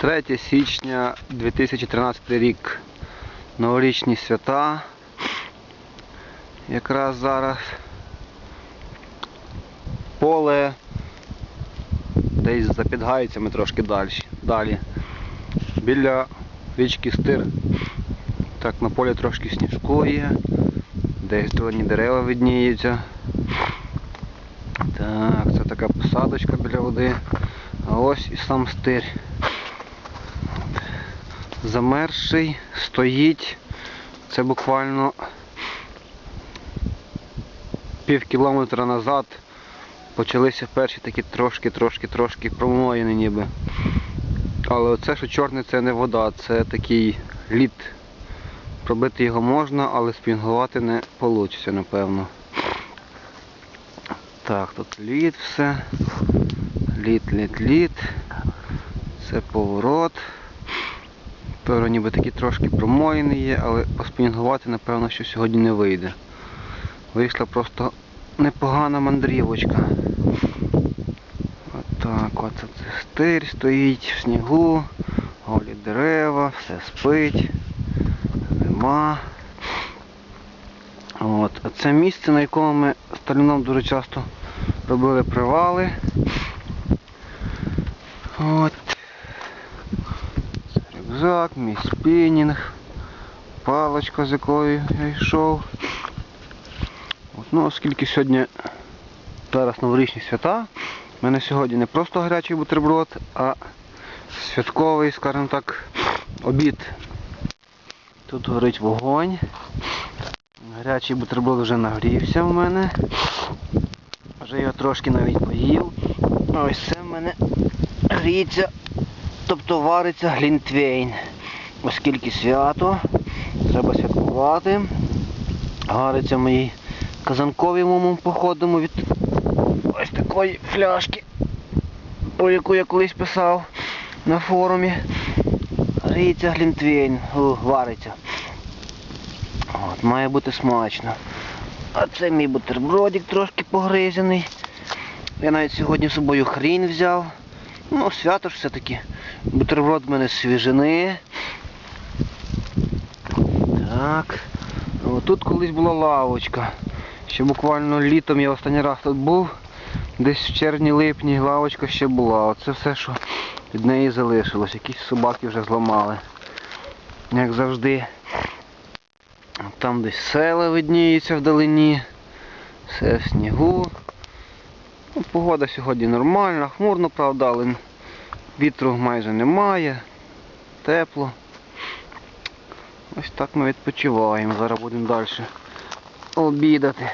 3 січня 2013 рік. Новорічні свята. Якраз зараз поле десь за підгайцями трошки далі. далі. Біля річки Стир. Так, на полі трошки сніжку є. Десь зелені дерева видніються. Так, це така посадочка біля води. А ось і сам стир. Замерзший, стоїть. Це буквально пів кілометра назад почалися перші такі трошки-трошки-трошки промоїни ніби. Але оце, що чорне, це не вода, це такий лід. Пробити його можна, але спінгувати не вийде, напевно. Так, тут лід все. Лід, лід, лід. Це поворот. Перо ніби такі трошки промоїний є, але поспінгувати, напевно, що сьогодні не вийде. Вийшла просто непогана мандрівочка. Отак, от це стир стоїть в снігу, голі дерева, все спить, зима. От. Це місце, на якому ми з Таліном дуже часто робили привали. От. Рюкзак, мій спінінг, паличка, з якою я йшов. От, ну, оскільки сьогодні зараз новорічні свята, в мене сьогодні не просто гарячий бутерброд, а святковий, скажімо так, обід. Тут горить вогонь. Гарячий бутерброд вже нагрівся в мене. Вже його трошки навіть поїв. Ось це в мене гріється, тобто вариться глінтвейн. Оскільки свято, треба святкувати. Гариться в моїй казанковій моєму походимо від ось такої фляшки, про яку я колись писав на форумі. Гріється глінтвейн, вариться. От, має бути смачно. А це мій бутербродик трошки погризений. Я навіть сьогодні з собою хрін взяв. Ну, свято ж все-таки. Бутерброд в мене свіжини. Так. О, тут колись була лавочка. Ще буквально літом я останній раз тут був. Десь в червні-липні лавочка ще була. Оце все, що від неї залишилось. Якісь собаки вже зламали. Як завжди. Там десь села видніються вдалині. Все в снігу. Ну, погода сьогодні нормальна, хмурно, правда, але вітру майже немає. Тепло. Ось так ми відпочиваємо. Зараз будемо далі обідати.